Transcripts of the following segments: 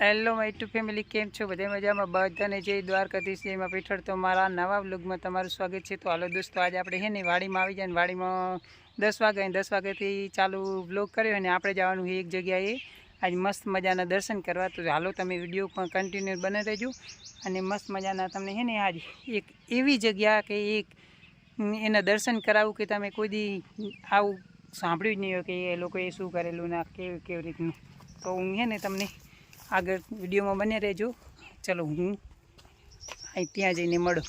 Hello my two family કેમ છો? બધા મજામાં? બધાને જે દ્વારકાધીશ જેમાં પીઠળ. તો મારા નવા બ્લોગમાં તમારું સ્વાગત છે. તો હાલો દોસ્તો, આજે આપણે હે ને વાડીમાં આવી જાય ને વાડીમાં દસ વાગે દસ વાગ્યાથી ચાલુ બ્લોગ કર્યો અને આપણે જવાનું છે એક જગ્યાએ. આજ મસ્ત મજાના દર્શન કરવા. તો હાલો તમે વીડિયો પણ કન્ટિન્યુ બને રહેજો. અને મસ્ત મજાના તમને હે ને આજ એક એવી જગ્યા કે એક એના દર્શન કરાવું કે તમે કોઈ દી આવું સાંભળ્યું જ નહીં હોય કે એ લોકોએ શું કરેલું ના કેવી કેવી રીતનું. તો હું હે ને તમને આગળ વિડીયોમાં બને રહેજો. ચલો હું અહીં ત્યાં જઈને મળો.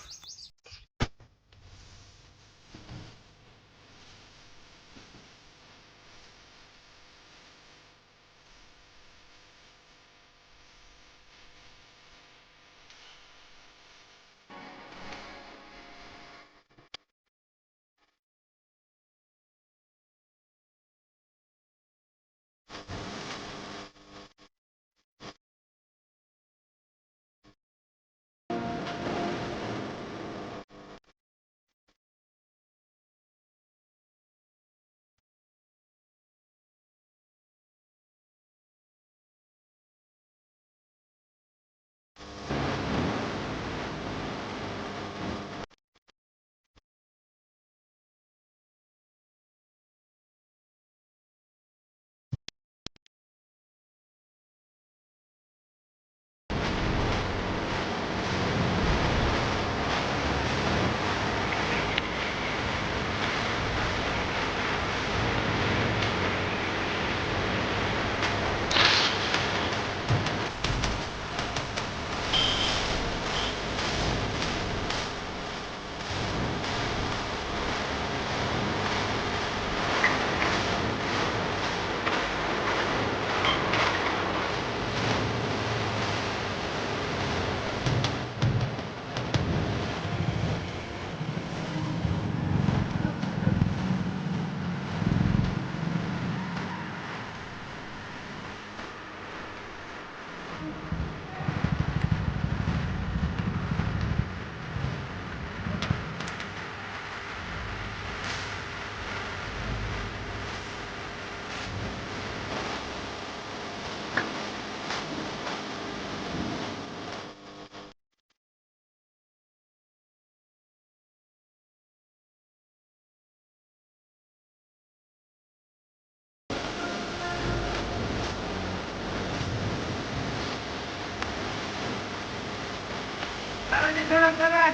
turun turun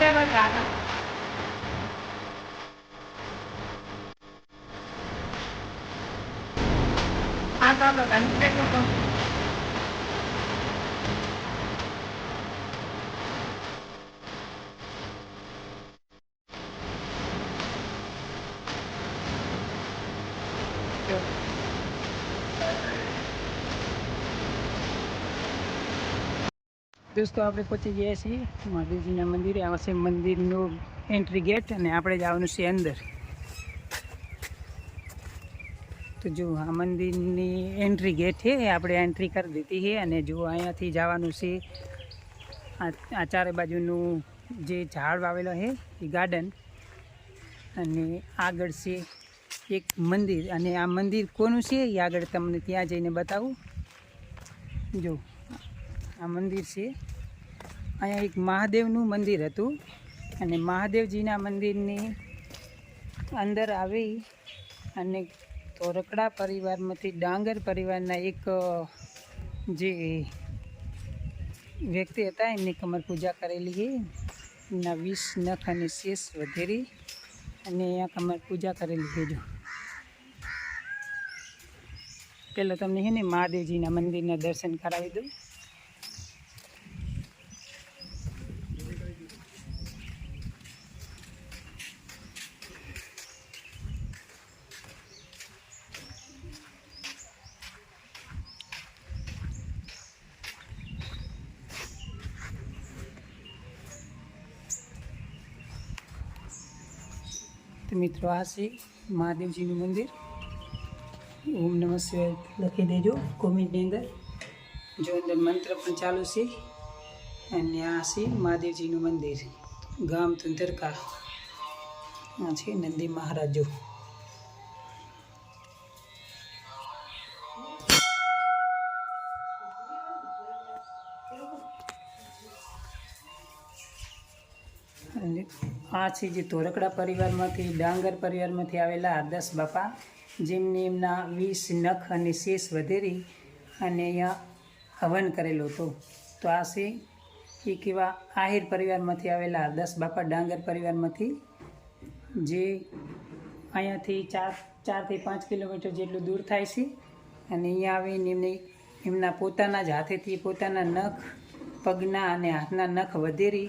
Never got it. Anh ta được đánh દોસ્તો, આપણે પહોંચી ગયા છીએ મહાદેવજીના મંદિરે. આ છે મંદિરનું એન્ટ્રી ગેટ અને આપણે જવાનું છે અંદર. તો જો, આ મંદિરની એન્ટ્રી ગેટ છે આપણે એન્ટ્રી કરી દીધી છે અને જો અહીંયાથી જવાનું છે, આ ચારે બાજુનું જે ઝાડ વાવેલો છે, એ ગાર્ડન અને આગળ છે એક મંદિર. અને આ મંદિર કોનું છે, એ આગળ તમને ત્યાં જઈને બતાવું. જો આ મંદિર છે. અહીંયા એક મહાદેવનું મંદિર હતું. અને મહાદેવજીના મંદિરની અંદર આવી અને ધોરકડા પરિવારમાંથી ડાંગર પરિવારના એક જે વ્યક્તિ હતા, એમની કમર પૂજા કરેલી છે. એમના વીસ નખ અને શેષ વધેરી અને અહીંયા કમર પૂજા કરેલી છે જો. પહેલાં તમને છે ને મહાદેવજીના મંદિરના દર્શન કરાવી દઉં. મિત્રો, આ છે મહાદેવજીનું મંદિર. ઓમ નમઃ શિવાય લખી દેજો કોમેન્ટની અંદર. જો અંદર મંત્ર પણ ચાલુ છે, અને આ છે મહાદેવજીનું મંદિર. ગામ ધુંધરકા. આ છે નંદી મહારાજો. છે જે ધોરકડા પરિવારમાંથી, ડાંગર પરિવારમાંથી આવેલા હરદાસ બાપા, જેમને એમના વીસ નખ અને શેષ વધેરી અને અહીંયા હવન કરેલો હતો. તો આ છે એક એવા આહિર પરિવારમાંથી આવેલા હરદાસ બાપા ડાંગર પરિવારમાંથી, જે અહીંયાથી ચાર, ચારથી પાંચ કિલોમીટર જેટલું દૂર થાય છે. અને અહીંયા આવીને એમને, એમના પોતાના જ હાથેથી પોતાના નખ, પગના અને હાથના નખ વધેરી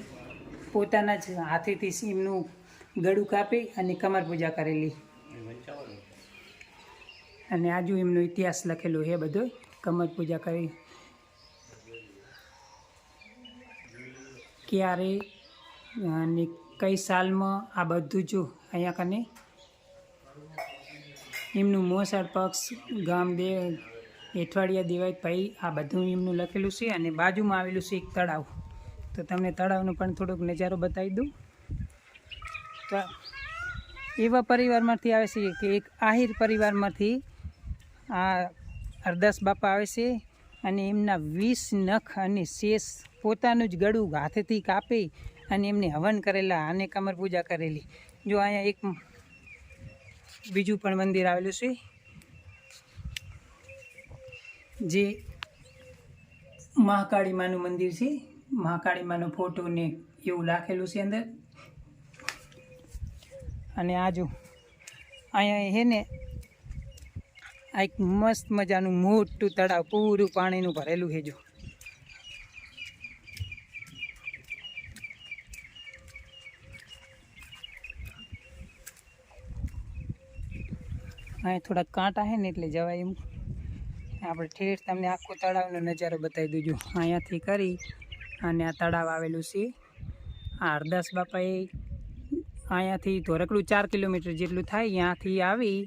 પોતાના જ હાથેથી એમનું ગળું કાપી અને કમર પૂજા કરેલી. અને આજુ એમનો ઇતિહાસ લખેલો છે બધો. કમર પૂજા કરી. ક્યારે અને કઈ સાલમાં આ બધું જો અહીંયા કને? એમનું મોસાળ પક્ષ, ગામ દે, એઠવાડિયા દેવાય ભાઈ આ બધું એમનું લખેલું છે અને બાજુમાં આવેલું છે એક તળાવ. તો તમને તળાવનો પણ થોડોક નજારો બતાવી દઉં. તો એવા પરિવારમાંથી આવે છે કે એક આહિર પરિવારમાંથી આ અરદાસ બાપા આવે છે અને એમના વીસ નખ અને શેષ પોતાનું જ ગળું હાથેથી કાપી અને એમને હવન કરેલા અને કમર પૂજા કરેલી. જો અહીંયા એક બીજું પણ મંદિર આવેલું છે, જે મહાકાળી માનું મંદિર છે. મહાકાળી માનો ફોટો ને એવું રાખેલું છે અંદર. અને આજુ અહીંયા હે ને, આ એક મસ્ત મજાનું મોટું તળાવ, પૂરું પાણીનું ભરેલું છે જો. થોડા કાંટા છે ને એટલે જવાય એમ. આપણે ઠેઠ તમને આખો તળાવનો નજારો બતાવી છું અહીંયાથી કરી અને આ તળાવ આવેલું છે. આ હરદાસ બાપાએ અહીંયાથી ધોરકડું ચાર કિલોમીટર જેટલું થાય ત્યાંથી આવી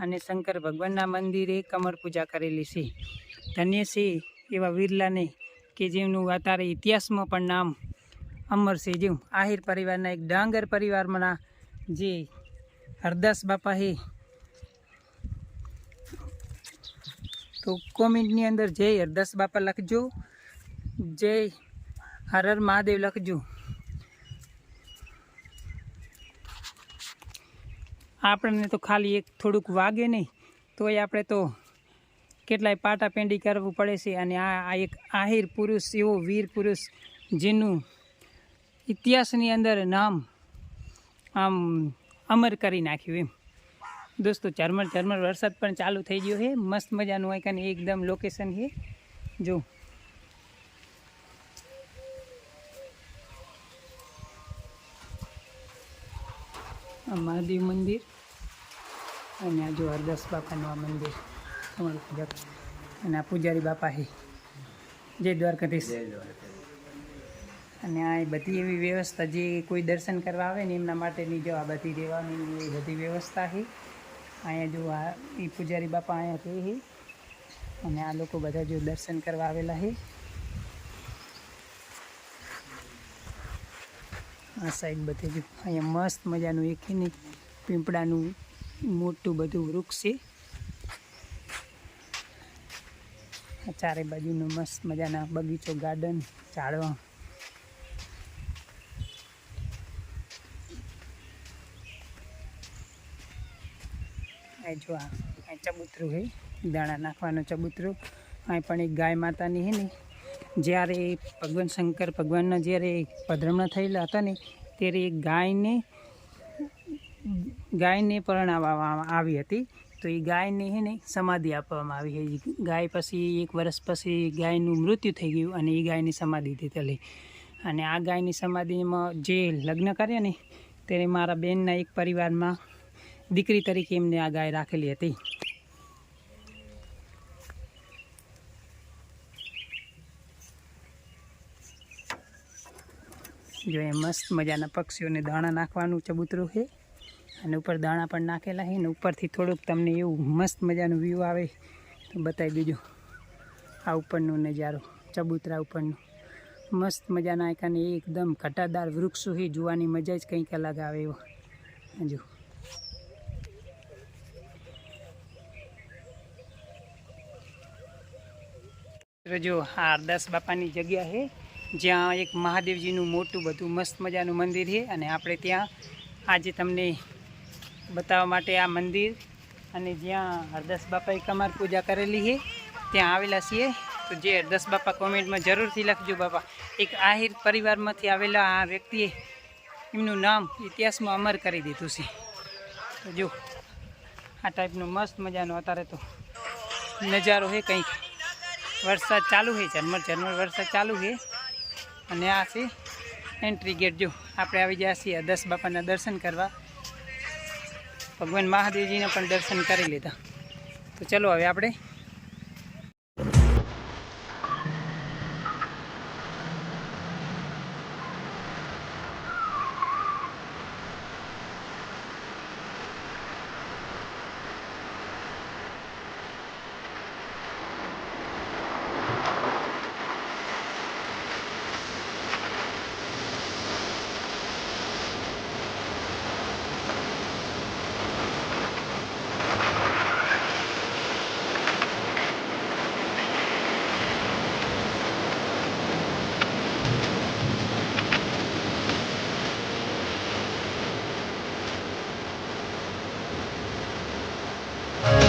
અને શંકર ભગવાનના મંદિરે કમર પૂજા કરેલી છે. ધન્ય છે એવા વિરલાને કે જેમનું અત્યારે ઇતિહાસમાં પણ નામ અમર છે. જેવું આહિર પરિવારના એક ડાંગર પરિવારના જે હરદાસ બાપા છે તો કોમેન્ટની અંદર જય હરદાસ બાપા લખજો. જય હર હર મહાદેવ લખજો. આપણને તો ખાલી એક થોડુંક વાગે નહીં, તોય આપણે તો કેટલાય પાટા પેંડી કરવું પડે છે અને આ એક આહિર પુરુષ, એવો વીર પુરુષ જેનું ઇતિહાસની અંદર નામ આમ અમર કરી નાખ્યું એમ. દોસ્તો ઝરમર ઝરમર વરસાદ પણ ચાલુ થઈ ગયો છે. મસ્ત મજાનું હોય કાને એકદમ લોકેશન છે. જો આ મહાદેવ મંદિર અને આ જો હરદાસ બાપાનું આ મંદિર. તમારું પૂજા અને આ પૂજારી બાપા છે જય દ્વારકાધીશ. અને આ બધી એવી વ્યવસ્થા જે કોઈ દર્શન કરવા આવે ને એમના માટેની જો આ બધી રહેવાની એ બધી વ્યવસ્થા છે અહીંયા જો આ એ પૂજારી બાપા અહીંયા રહે છે અને આ લોકો બધા જો દર્શન કરવા આવેલા છે આ સાઈડ બધે જો અહીંયા મસ્ત મજાનું એક ને પીંપળાનું મોટું બધું વૃક્ષ છે. ચારે બાજુનો મસ્ત મજાના બગીચો ગાર્ડન ઝાડવા. આ જો આ ચબૂતરું છે, દાણા નાખવાનું ચબૂતરું. અહીં પણ એક ગાય માતાની છે ને જ્યારે ભગવાન શંકર ભગવાનના જ્યારે પધરામણા થયેલા હતા ને, ત્યારે ગાયને ગાયને પરણાવવામાં આવી હતી. તો એ ગાયને હે ને સમાધિ આપવામાં આવી હતી. ગાય પછી એક વર્ષ પછી ગાયનું મૃત્યુ થઈ ગયું અને એ ગાયની સમાધિ દીધેલી અને આ ગાયની સમાધિમાં જે લગ્ન કર્યા ને, ત્યારે મારા બેનના એક પરિવારમાં દીકરી તરીકે એમને આ ગાય રાખેલી હતી. જો એ મસ્ત મજાના પક્ષીઓને દાણા નાખવાનું ચબૂતરું છે. અને ઉપર દાણા પણ નાખેલા છે ને ઉપરથી થોડુંક તમને એવું મસ્ત મજાનું વ્યૂ આવે તો બતાવી દેજો. આ ઉપરનું નજારો, ચબૂતરા ઉપરનું. મસ્ત મજાના એકાને એકદમ ઘટાદાર વૃક્ષો છે, જોવાની મજા જ કંઈક અલગ આવે એવો. જો. જો આ અરદાસ બાપાની જગ્યા છે. જ્યાં એક મહાદેવજીનું મોટું બધું મસ્ત મજાનું મંદિર છે અને આપણે ત્યાં આજે તમને બતાવવા માટે આ મંદિર અને જ્યાં હરદાસ બાપાએ કમાર પૂજા કરેલી છે, ત્યાં આવેલા છીએ. તો જે હરદાસ બાપા કોમેન્ટમાં જરૂરથી લખજો બાપા. એક આહિર પરિવારમાંથી આવેલા આ વ્યક્તિએ એમનું નામ ઇતિહાસમાં અમર કરી દીધું છે. તો જો, આ ટાઈપનું મસ્ત મજાનો અત્યારે તો નજારો છે કંઈક. વરસાદ ચાલુ છે ઝરમર ઝરમર વરસાદ ચાલુ છે. અને આ છે એન્ટ્રી ગેટ જો આપણે આવી ગયા છીએ દસ બાપાના દર્શન કરવા. ભગવાન મહાદેવજીના પણ દર્શન કરી લીધા. તો ચલો હવે આપણે